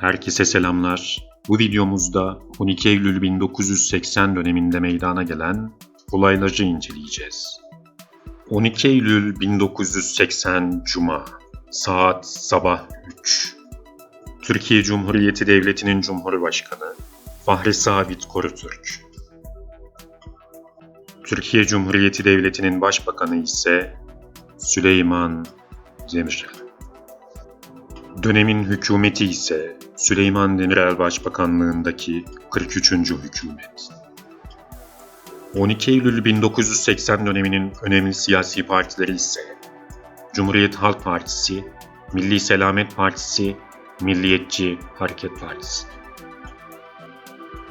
Herkese selamlar. Bu videomuzda 12 Eylül 1980 döneminde meydana gelen olayları inceleyeceğiz. 12 Eylül 1980 Cuma Saat sabah 3 Türkiye Cumhuriyeti Devleti'nin Cumhurbaşkanı Fahri Sabit Korutürk Türkiye Cumhuriyeti Devleti'nin Başbakanı ise Süleyman Demirel. Dönemin hükümeti ise Süleyman Demirel Başbakanlığındaki 43. hükümet. 12 Eylül 1980 döneminin önemli siyasi partileri ise Cumhuriyet Halk Partisi, Milli Selamet Partisi, Milliyetçi Hareket Partisi.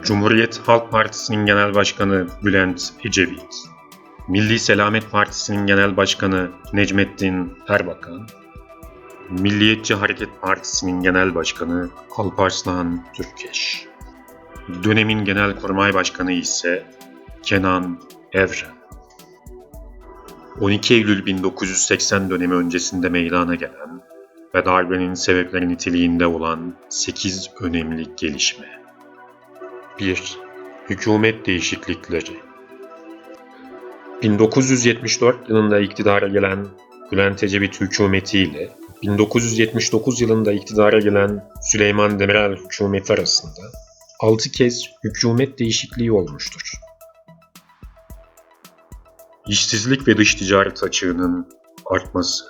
Cumhuriyet Halk Partisi'nin Genel Başkanı Bülent Ecevit, Milli Selamet Partisi'nin Genel Başkanı Necmettin Erbakan, Milliyetçi Hareket Partisi'nin Genel Başkanı Alparslan Türkeş. Dönemin Genelkurmay Başkanı ise Kenan Evren. 12 Eylül 1980 dönemi öncesinde meydana gelen ve darbenin sebepleri niteliğinde olan 8 önemli gelişme. 1. Hükümet değişiklikleri 1974 yılında iktidara gelen Bülent Ecevit hükümetiyle 1979 yılında iktidara gelen Süleyman Demirel hükümeti arasında 6 kez hükümet değişikliği olmuştur. İşsizlik ve dış ticaret açığının artması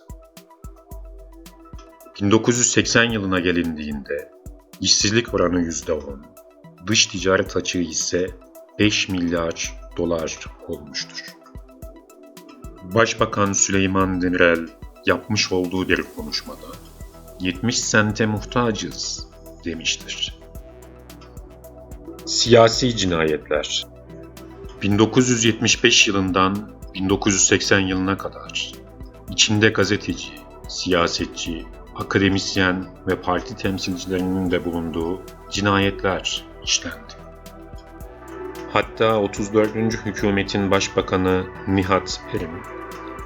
1980 yılına gelindiğinde işsizlik oranı %10, dış ticaret açığı ise 5 milyar dolar olmuştur. Başbakan Süleyman Demirel yapmış olduğu bir konuşmada 70 sente muhtacız demiştir. Siyasi cinayetler 1975 yılından 1980 yılına kadar içinde gazeteci, siyasetçi, akademisyen ve parti temsilcilerinin de bulunduğu cinayetler işlendi. Hatta 34. hükümetin başbakanı Nihat Erim,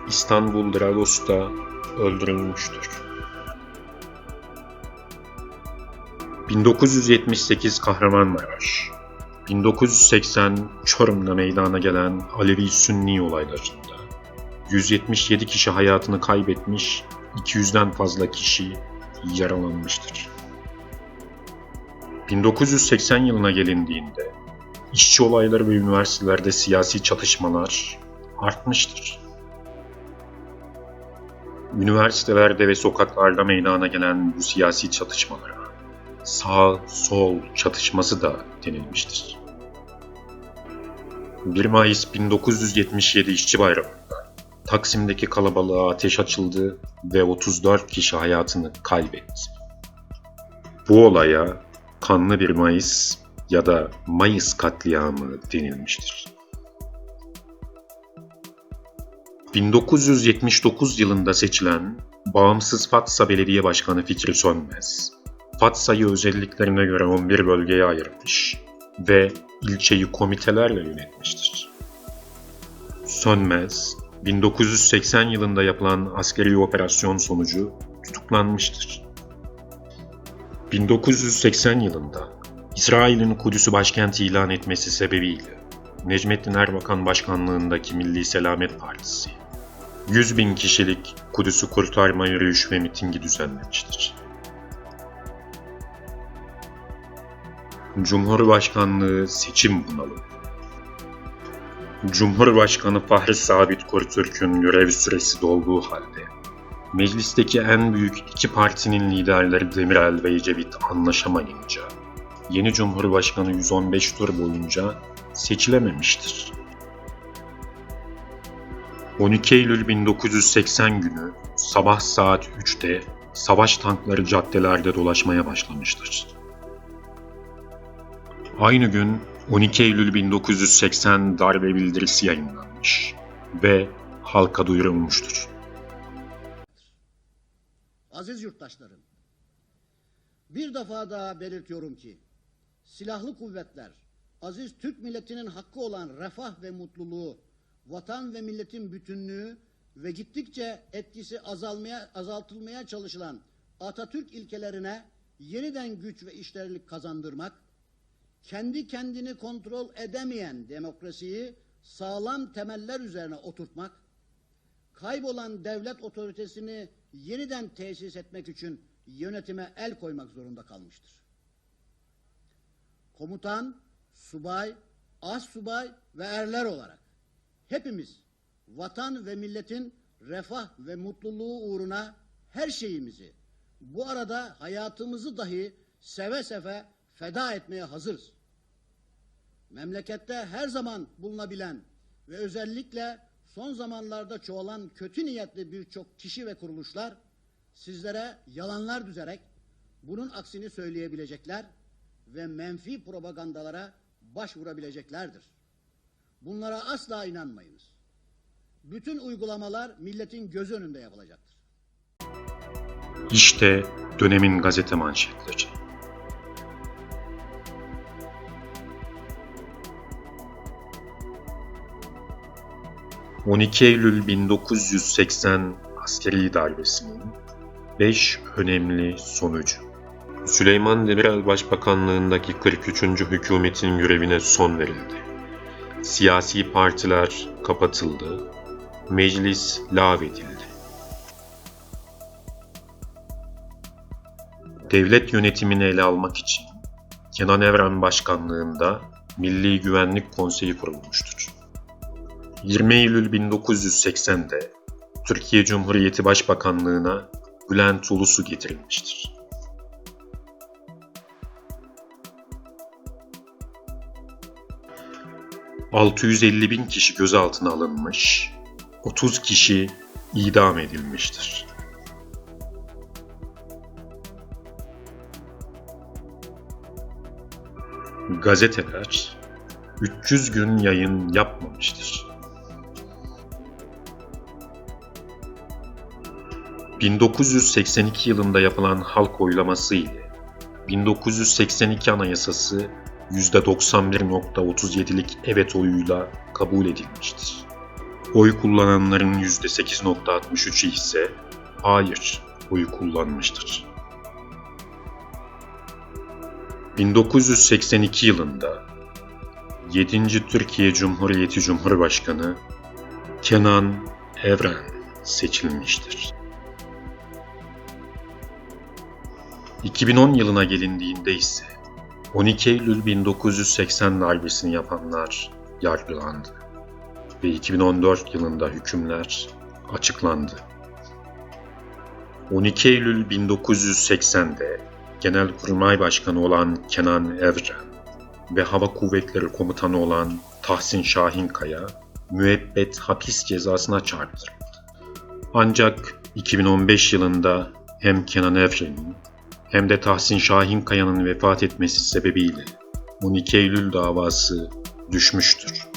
İstanbul Dragos'ta öldürülmüştür. 1978 Kahramanmaraş 1980 Çorum'da meydana gelen Alevi-Sünni olaylarında 177 kişi hayatını kaybetmiş, 200'den fazla kişi yaralanmıştır. 1980 yılına gelindiğinde işçi olayları ve üniversitelerde siyasi çatışmalar artmıştır. Üniversitelerde ve sokaklarda meydana gelen bu siyasi çatışmalara sağ-sol çatışması da denilmiştir. 1 Mayıs 1977 İşçi Bayramı'nda Taksim'deki kalabalığa ateş açıldı ve 34 kişi hayatını kaybetti. Bu olaya Kanlı bir Mayıs ya da Mayıs katliamı denilmiştir. 1979 yılında seçilen bağımsız Fatsa Belediye Başkanı Fikri Sönmez, Fatsa'yı özelliklerine göre 11 bölgeye ayırmış ve ilçeyi komitelerle yönetmiştir. Sönmez, 1980 yılında yapılan askeri operasyon sonucu tutuklanmıştır. 1980 yılında İsrail'in Kudüs'ü başkent ilan etmesi sebebiyle Necmettin Erbakan başkanlığındaki Milli Selamet Partisi 100 bin kişilik Kudüs'ü kurtarma yürüyüş ve mitingi düzenlemiştir. Cumhurbaşkanlığı seçim bunalımı Cumhurbaşkanı Fahri Sabit Korutürk'ün görev süresi dolduğu halde meclisteki en büyük iki partinin liderleri Demirel ve Ecevit anlaşamayınca yeni Cumhurbaşkanı 115 tur boyunca seçilememiştir. 12 Eylül 1980 günü sabah saat 3'te savaş tankları caddelerde dolaşmaya başlamıştır. Aynı gün 12 Eylül 1980 darbe bildirisi yayınlanmış ve halka duyurulmuştur. Aziz yurttaşlarım, bir defa daha belirtiyorum ki, silahlı kuvvetler, aziz Türk milletinin hakkı olan refah ve mutluluğu, vatan ve milletin bütünlüğü ve gittikçe etkisi azalmaya, azaltılmaya çalışılan Atatürk ilkelerine yeniden güç ve işlerlik kazandırmak, kendi kendini kontrol edemeyen demokrasiyi sağlam temeller üzerine oturtmak, kaybolan devlet otoritesini yeniden tesis etmek için yönetime el koymak zorunda kalmıştır. Komutan, subay, az subay ve erler olarak hepimiz vatan ve milletin refah ve mutluluğu uğruna her şeyimizi, bu arada hayatımızı dahi seve seve feda etmeye hazırız. Memlekette her zaman bulunabilen ve özellikle son zamanlarda çoğalan kötü niyetli birçok kişi ve kuruluşlar sizlere yalanlar düzerek bunun aksini söyleyebilecekler ve menfi propagandalara başvurabileceklerdir. Bunlara asla inanmayınız. Bütün uygulamalar milletin göz önünde yapılacaktır. İşte dönemin gazete manşetleri. ...12 Eylül 1980 askeri darbesinin 5 önemli sonucu. Süleyman Demirel Başbakanlığındaki 43. hükümetin görevine son verildi. Siyasi partiler kapatıldı, meclis lağvedildi. devlet yönetimini ele almak için Kenan Evren başkanlığında Milli Güvenlik Konseyi kurulmuştur. 20 Eylül 1980'de Türkiye Cumhuriyeti Başbakanlığına Bülent Ulusu getirilmiştir. ...650 bin kişi gözaltına alınmış, 30 kişi idam edilmiştir. gazeteler 300 gün yayın yapmamıştır. 1982 yılında yapılan halk oylaması ile 1982 Anayasası %91.37'lik evet oyuyla kabul edilmiştir. Oy kullananların %8.63'ü ise hayır oyu kullanmıştır. 1982 yılında 7. Türkiye Cumhuriyeti Cumhurbaşkanı Kenan Evren seçilmiştir. 2010 yılına gelindiğinde ise 12 Eylül 1980 darbesini yapanlar yargılandı ve 2014 yılında hükümler açıklandı. 12 Eylül 1980'de Genelkurmay Başkanı olan Kenan Evren ve Hava Kuvvetleri Komutanı olan Tahsin Şahinkaya müebbet hapis cezasına çarptırıldı. Ancak 2015 yılında hem Kenan Evren'in hem de Tahsin Şahinkaya'nın vefat etmesi sebebiyle 12 Eylül davası düşmüştür.